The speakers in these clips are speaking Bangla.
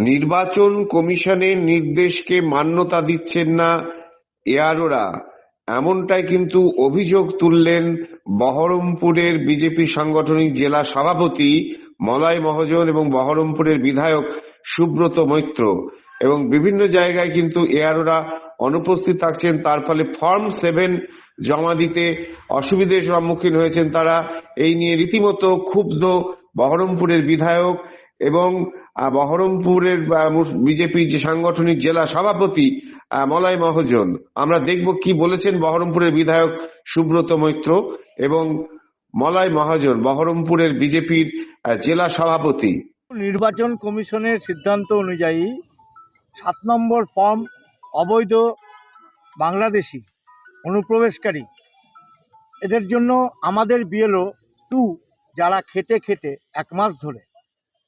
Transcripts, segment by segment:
নির্বাচন কমিশনের নির্দেশকে মান্যতা দিচ্ছেন না এআরওরা এমনটাই কিন্তু অভিযোগ তুললেন বহরমপুরের বিজেপি সাংগঠনিক জেলা সভাপতি মলয় মহাজন এবং বহরমপুরের বিধায়ক সুব্রত মৈত্র। এবং বিভিন্ন জায়গায় কিন্তু এআরওরা অনুপস্থিত থাকছেন। তার ফলে ফর্ম সেভেন জমা দিতে অসুবিধের সম্মুখীন হয়েছেন তারা। এই নিয়ে রীতিমতো ক্ষুব্ধ বহরমপুরের বিধায়ক এবং বহরমপুরের বিজেপির যে সাংগঠনিক জেলা সভাপতি মলয় মহাজন। আমরা দেখব কি বলেছেন বহরমপুরের বিধায়ক সুব্রত মৈত্র এবং মলয় মহাজন, বহরমপুরের বিজেপির জেলা সভাপতি। নির্বাচন কমিশনের সিদ্ধান্ত অনুযায়ী সাত নম্বর ফর্ম অবৈধ বাংলাদেশি, অনুপ্রবেশকারী। এদের জন্য আমাদের বিএলও টু যারা খেটে খেটে এক মাস ধরে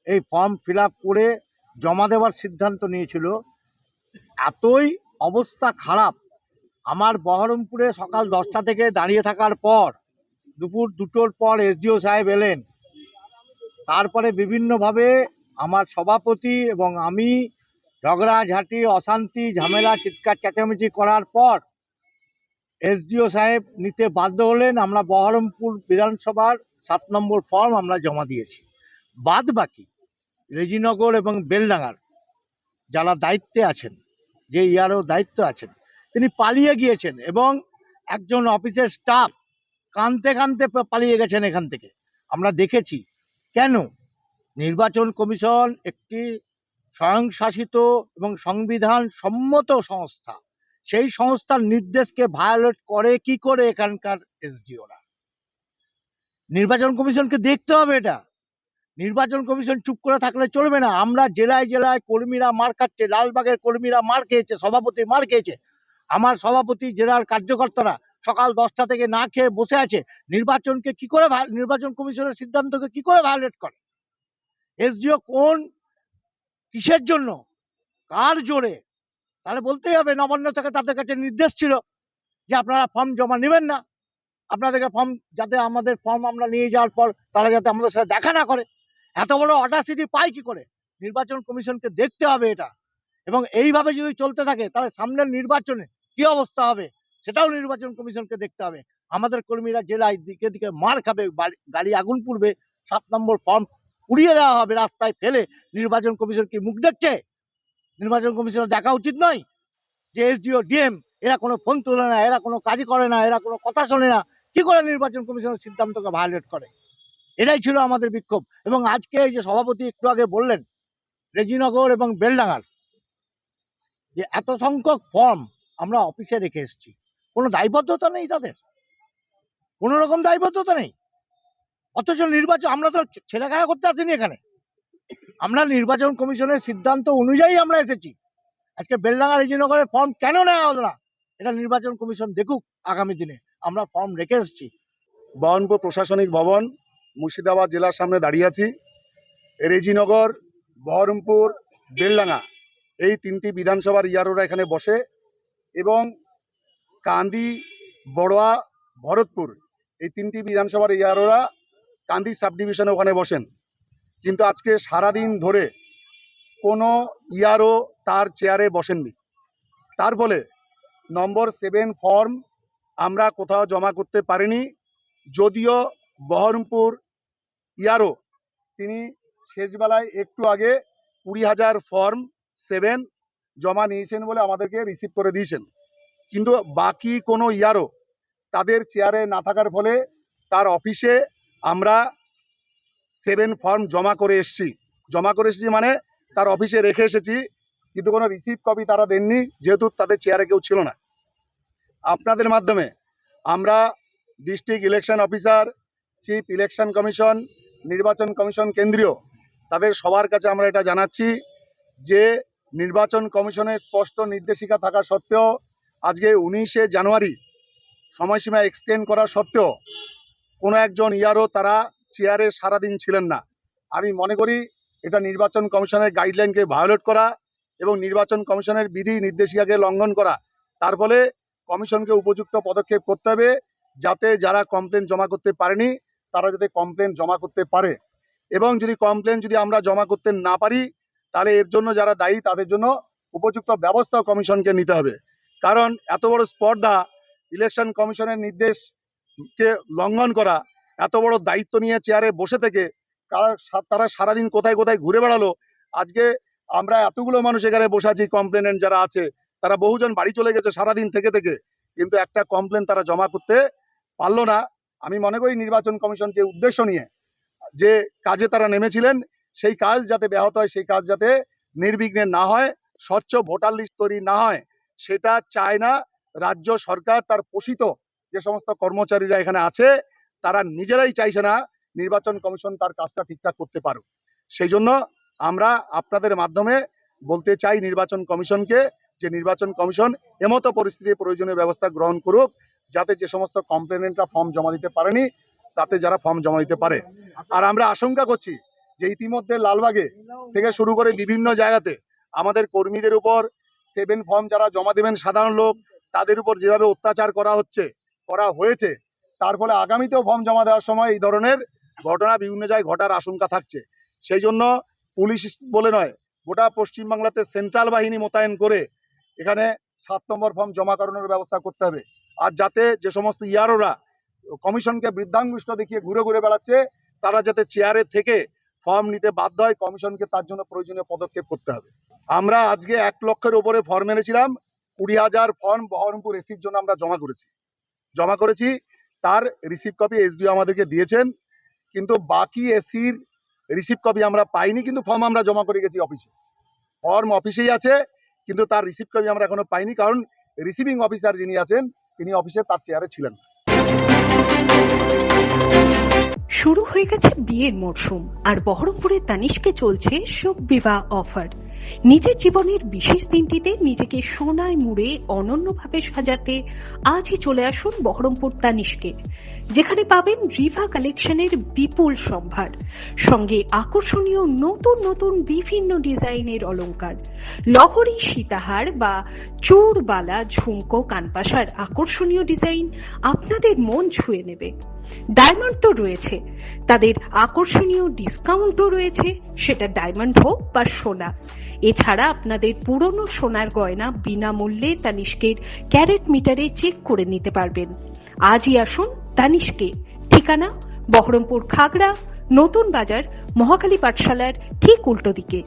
এই ফর্ম ফিল করে জমা দেওয়ার সিদ্ধান্ত নিয়েছিল। এতই অবস্থা খারাপ। আমার বহরমপুরে সকাল দশটা থেকে দাঁড়িয়ে থাকার পর, দুপুর দুটোর পর এসডিও সাহেব এলেন। তারপরে বিভিন্নভাবে আমার সভাপতি এবং আমি ঝগড়াঝাঁটি অশান্তি, ঝামেলা, চিৎকার, চেঁচামেচি করার পর এসডিও সাহেব নিতে বাধ্য হলেন, আমরা বহরমপুর বিধানসভার সাত নম্বর ফর্ম আমরা জমা দিয়েছি। বাদ বাকি রেজিনগর এবং বেলডাঙ্গার যারা দায়িত্বে আছেন, যে ইয়ারও দায়িত্ব আছেন, তিনি পালিয়ে গিয়েছেন এবং একজন অফিসের স্টাফ কানতে কানতে পালিয়ে গেছেন এখান থেকে। আমরা দেখেছি কেন নির্বাচন কমিশন একটি স্বয়ংশাসিত এবং সংবিধান সম্মত সংস্থা, সেই সংস্থার নির্দেশকে ভায়োলেট করে কি করে এখানকার এসডিওরা? নির্বাচন কমিশনকে দেখতে হবে এটা। নির্বাচন কমিশন চুপ করে থাকলে চলবে না। আমরা জেলায় জেলায় কর্মীরা মার খাচ্ছে, লালবাগের কর্মীরা মার খেয়েছে, সভাপতি মার খেয়েছে। আমার সভাপতি, জেলার কার্যকর্তারা সকাল দশটা থেকে না খেয়ে বসে আছে। নির্বাচনকে কি করে নির্বাচন কমিশনের সিদ্ধান্তকে কি করে ভায়োলেট করে? এসডিও কোন, কিসের জন্য, কার জোরে? তাহলে বলতেই হবে, নবান্ন থেকে তাদের কাছে নির্দেশ ছিল যে আপনারা ফর্ম জমা নেবেন না। আপনাদেরকে ফর্ম যাতে আমাদের ফর্ম আমরা নিয়ে যাওয়ার পর তারা যাতে আমাদের সাথে দেখা না করে। এত বড় অডাসিটি পায় কি করে? নির্বাচন কমিশনকে দেখতে হবে এটা। এবং এইভাবে যদি চলতে থাকে, তাহলে সামনের নির্বাচনে কি অবস্থা হবে? সেটাও নির্বাচন কমিশনকে দেখতে হবে। আমাদের কর্মীরা জেলায় দিকে দিকে মার খাবে গাড়ি আগুন পুড়বে, সাত নম্বর ফর্ম পুড়িয়ে দেওয়া হবে রাস্তায় ফেলে। নির্বাচন কমিশন কি মুখ দেখছে? নির্বাচন কমিশনের দেখা উচিত নয় যে এসডিও, ডিএম, এরা কোনো ফোন তোলে না, এরা কোনো কাজই করে না, এরা কোনো কথা শোনে না। কি করে নির্বাচন কমিশনের সিদ্ধান্তকে ভায়োলেট করে? এটাই ছিল আমাদের বিক্ষোভ। এবং আজকে এই যে সভাপতি একটু আগে বললেন, রেজিনগর এবং বেলডাঙ্গার, যে এত সংখ্যক ফর্ম আমরা অফিসে রেখে এসেছি, কোনো দায়বদ্ধতা নেই তাদের? কোনো রকম দায়বদ্ধতা নেই? অথচ নির্বাচন, আমরা তো ছেলেখেলা করতে আসিনি এখানে। আমরা নির্বাচন কমিশনের সিদ্ধান্ত অনুযায়ী আমরা এসেছি। আজকে বেলডাঙ্গা, রেজিনগরের ফর্ম কেন নেওয়া হলো না? এটা নির্বাচন কমিশন দেখুক আগামী দিনে। আমরা ফর্ম রেখে এসেছি। বহরমপুর প্রশাসনিক ভবন মুর্শিদাবাদ জেলার সামনে দাঁড়িয়ে আছি। রেজিনগর বহরমপুর, বেলডাঙ্গা এই তিনটি বিধানসভার ইয়ারোরা এখানে বসে এবং কান্দি, বড়োয়া, ভরতপুর এই তিনটি বিধানসভার ইয়ারোরা কান্দি সাব ডিভিশনে ওখানে বসেন। কিন্তু আজকে সারাদিন ধরে কোনো ইয়ারও তার চেয়ারে বসেননি। তার ফলে নম্বর সেভেন ফর্ম আমরা কোথাও জমা করতে পারিনি। যদিও বহরমপুর ইয়ারও তিনি শেষবেলায় একটু আগে কুড়ি হাজার ফর্ম সেভেন জমা নিয়েছেন বলে আমাদেরকে রিসিভ করে দিয়েছেন। কিন্তু বাকি কোনো ইয়ারও তাদের চেয়ারে না থাকার ফলে তার অফিসে আমরা সেভেন ফর্ম জমা করে এসেছি। জমা করে এসেছি মানে তার অফিসে রেখে এসেছি, কিন্তু কোনো রিসিভ কপি তারা দেননি, যেহেতু তাদের চেয়ারে কেউ ছিল না। আপনাদের মাধ্যমে আমরা district election officer chief election commission নির্বাচন কমিশন কেন্দ্রীয় তাদের সবার কাছে আমরা এটা জানাচ্ছি যে নির্বাচন কমিশনের স্পষ্ট নির্দেশিকা থাকা সত্ত্বেও আজকে উনিশে জানুয়ারি সময়সীমা এক্সটেন্ড করা সত্ত্বেও কোনো একজন ইয়ারও তারা চেয়ারে সারাদিন ছিলেন না। আমি মনে করি এটা নির্বাচন কমিশনের গাইডলাইনকে ভায়োলেট করা এবং নির্বাচন কমিশনের বিধি নির্দেশিকাকে লঙ্ঘন করা, তার ফলে কমিশনকে উপযুক্ত পদক্ষেপ করতে হবে যাতে যারা কমপ্লেন জমা করতে পারেনি তারা যাতে কমপ্লেন জমা করতে পারে। এবং যদি কমপ্লেন যদি আমরা জমা করতে না পারি, তাহলে এর জন্য যারা দায়ী, তাদের জন্য উপযুক্ত ব্যবস্থা কমিশনকে নিতে হবে। কারণ এত বড় স্পর্ধা ইলেকশন কমিশনের নির্দেশকে লঙ্ঘন করা, এত বড় দায়িত্ব নিয়ে চেয়ারে বসে থেকে তারা সারাদিন কোথায় কোথায় ঘুরে বেড়ালো, আজকে আমরা এতগুলো মানুষ এখানে বসে আছি কমপ্লেনেন্ট যারা আছে, তারা বহুজন বাড়ি চলে গেছে সারাদিন থেকে থেকে, কিন্তু একটা কমপ্লেন তারা জমা করতে পারল না। আমি মনে করি নির্বাচন কমিশন যে উদ্দেশ্য নিয়ে যে কাজে তারা নেমেছিলেন, সেই কাজ যাতে ব্যাহত হয়, সেই কাজ যাতে নির্বিঘ্নে না হয়, স্বচ্ছ ভোটার লিস্ট তৈরি না হয়, সেটা চায় না রাজ্য সরকার, তার পোষিত যে সমস্ত কর্মচারীরা এখানে আছে, তারা নিজেরাই চাইছে না নির্বাচন কমিশন তার কাজটা ঠিকঠাক করতে পারুক। সেই জন্য আমরা আপনাদের মাধ্যমে বলতে চাই নির্বাচন কমিশনকে যে নির্বাচন কমিশন এমতো পরিস্থিতির প্রয়োজনীয় ব্যবস্থা গ্রহণ করুক যাতে যে সমস্ত কমপ্লেনেন্টরা ফর্ম জমা দিতে পারেনি, তাতে যারা ফর্ম জমা দিতে পারে। আর আমরা আশঙ্কা করছি যে ইতিমধ্যে লালবাগে থেকে শুরু করে বিভিন্ন জায়গাতে আমাদের কর্মীদের উপর সেভেন ফর্ম যারা জমা দেবেন সাধারণ লোক, তাদের উপর যেভাবে অত্যাচার করা হচ্ছে, করা হয়েছে, তার ফলে আগামীতেও ফর্ম জমা দেওয়ার সময় এই ধরনের ঘটনা বিভিন্ন জায়গায় ঘটার আশঙ্কা থাকছে। সেই জন্য পুলিশ বলে নয়, গোটা পশ্চিমবাংলাতে সেন্ট্রাল বাহিনী মোতায়েন করে এখানে সাত নম্বর ফর্ম জমা করানোর ব্যবস্থা করতে হবে। আর যাতে যে সমস্ত ইয়ারোরা কমিশনকে বৃদ্ধাঙ্গুষ্ঠ দেখিয়ে ঘুরে ঘুরে বেড়াচ্ছে, তারা যাতে চেয়ারে থেকে ফর্ম নিতে বাধ্য হয়, কমিশনকে তার জন্য প্রয়োজনীয় পদক্ষেপ করতে হবে। আমরা আজকে এক লক্ষের উপরে ফর্ম এনেছিলাম, কুড়ি হাজার ফর্ম বহরমপুর এসির জন্য আমরা জমা করেছি। জমা করেছি, তার রিসিভ কপি এসডিও আমাদেরকে দিয়েছেন, কিন্তু বাকি এসির রিসিভ কপি আমরা পাইনি, কিন্তু ফর্ম আমরা জমা করে গেছি অফিসে ফর্ম অফিসেই আছে, কিন্তু তার রিসিভ কপি আমরা এখনও পাইনি, কারণ রিসিভিং অফিসার যিনি আছেন তিনি অফিসে তার চেয়ারে ছিলেন। শুরু হয়ে গেছে বিয়ের মরশুম, আর বহরমপুরে তানিশকে চলছে শোক বিবাহ অফার নিজের জীবনের বিশেষ দিনটিতে নিজেকে সোনায় মুড়ে অনন্যভাবে সাজাতে আজই চলে আসুন বহরমপুর তানিশকে, যেখানে পাবেন রিভা কালেকশনের বিপুল সম্ভার, সঙ্গে আকর্ষণীয় নতুন নতুন বিভিন্ন ডিজাইনের অলংকার, লহরী, সীতাহার বা চূড়বালা ঝুমকো, কানপাশার আকর্ষণীয় ডিজাইন আপনাদের মন ছুঁয়ে নেবে। ডায়মন্ড তো রয়েছে, তাদের আকর্ষণীয় ডিসকাউন্টও রয়েছে, সেটা ডায়মন্ড হোক বা সোনা। এছাড়া আপনাদের পুরনো সোনার গয়না বিনামূল্যে তানিষ্কের ক্যারেট মিটারে চেক করে নিতে পারবেন। আজই আসুন তানিষ্কে। ঠিকানা, বহরমপুর খাগড়া, নতুন বাজার মহাকালী পাঠশালার ঠিক উল্টো দিকে।